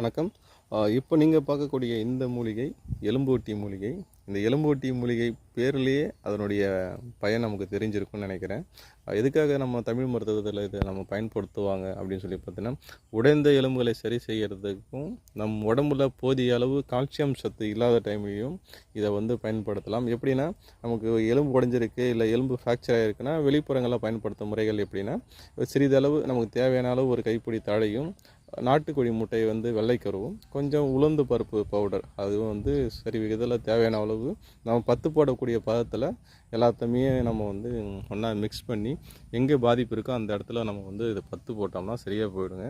வணக்கம். இப்போ நீங்கள் பார்க்கக்கூடிய இந்த மூலிகை எலும்பூட்டி மூலிகை இந்த எலும்பூட்டி மூலிகை பேர்லேயே அதனுடைய பயன் நமக்கு தெரிஞ்சிருக்கும்னு நினைக்கிறேன். எதுக்காக நம்ம தமிழ் மருத்துவத்தில் இதை நம்ம பயன்படுத்துவாங்க அப்படின்னு சொல்லி பார்த்தீங்கன்னா உடைந்த எலும்புகளை சரி செய்கிறதுக்கும் நம் உடம்புல போதிய அளவு கால்சியம் சத்து இல்லாத டைம்லையும் இதை வந்து பயன்படுத்தலாம். எப்படின்னா நமக்கு எலும்பு உடஞ்சிருக்கு இல்லை எலும்பு ஃப்ராக்சர் ஆகிருக்குன்னா வெளிப்புறங்களில் பயன்படுத்தும் முறைகள் எப்படின்னா சிறிதளவு நமக்கு தேவையான அளவு ஒரு கைப்பிடி தாழையும் நாட்டுக்கோழி முட்டையை வந்து வெள்ளைக்கருவும் கொஞ்சம் உளுந்து பருப்பு பவுடர் அதுவும் வந்து சரி விகிதத்தில் தேவையான அளவு. நம்ம பத்து போடக்கூடிய பதத்தில் எல்லாத்தையுமே நம்ம வந்து ஒன்றா மிக்ஸ் பண்ணி எங்கே பாதிப்பு இருக்கோ அந்த இடத்துல நம்ம வந்து இது பத்து போட்டோம்னா சரியாக போயிடுங்க.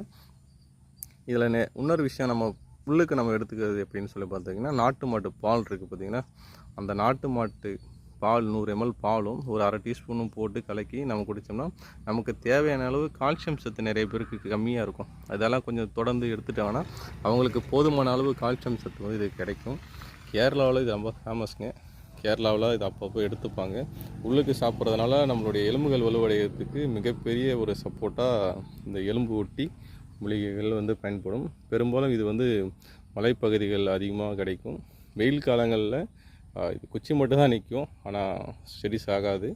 இதில் நே இன்னொரு விஷயம் நம்ம உள்ளுக்கு நம்ம எடுத்துக்கிறது எப்படின்னு சொல்லி பார்த்தீங்கன்னா நாட்டு மாட்டு பால் இருக்குது பார்த்தீங்கன்னா அந்த நாட்டு மாட்டு பால் நூறு எம்எல் பாலும் ஒரு அரை டீஸ்பூனும் போட்டு கலக்கி நம்ம குடித்தோம்னா நமக்கு தேவையான அளவு கால்சியம் சத்து நிறைய பேருக்கு கம்மியாக இருக்கும். அதெல்லாம் கொஞ்சம் தொடர்ந்து எடுத்துட்டாங்கன்னா அவங்களுக்கு போதுமான அளவு கால்சியம் சத்து வந்து இது கிடைக்கும். கேரளாவில் இது ரொம்ப ஃபேமஸ்ங்க கேரளாவில் இது அப்பப்போ எடுத்துப்பாங்க. உள்ளுக்கு சாப்பிட்றதுனால நம்மளுடைய எலும்புகள் வலுவடைகிறதுக்கு மிகப்பெரிய ஒரு சப்போர்ட்டாக இந்த எலும்பு ஒட்டி மூலிகைகள் வந்து பயன்படும். பெரும்பாலும் இது வந்து மலைப்பகுதிகள் அதிகமாக கிடைக்கும். வெயில் காலங்களில் இது குச்சி மட்டும் தான் நிற்கும். ஆனால் செடிஸ் ஆகாது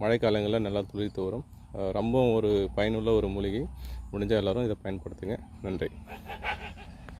மழைக்காலங்களில் நல்லா துளிர்த்து வரும் ரொம்பவும் ஒரு பயனுள்ள ஒரு மூலிகை. முடிஞ்சால் எல்லோரும் இதை பயன்படுத்துங்க. நன்றி.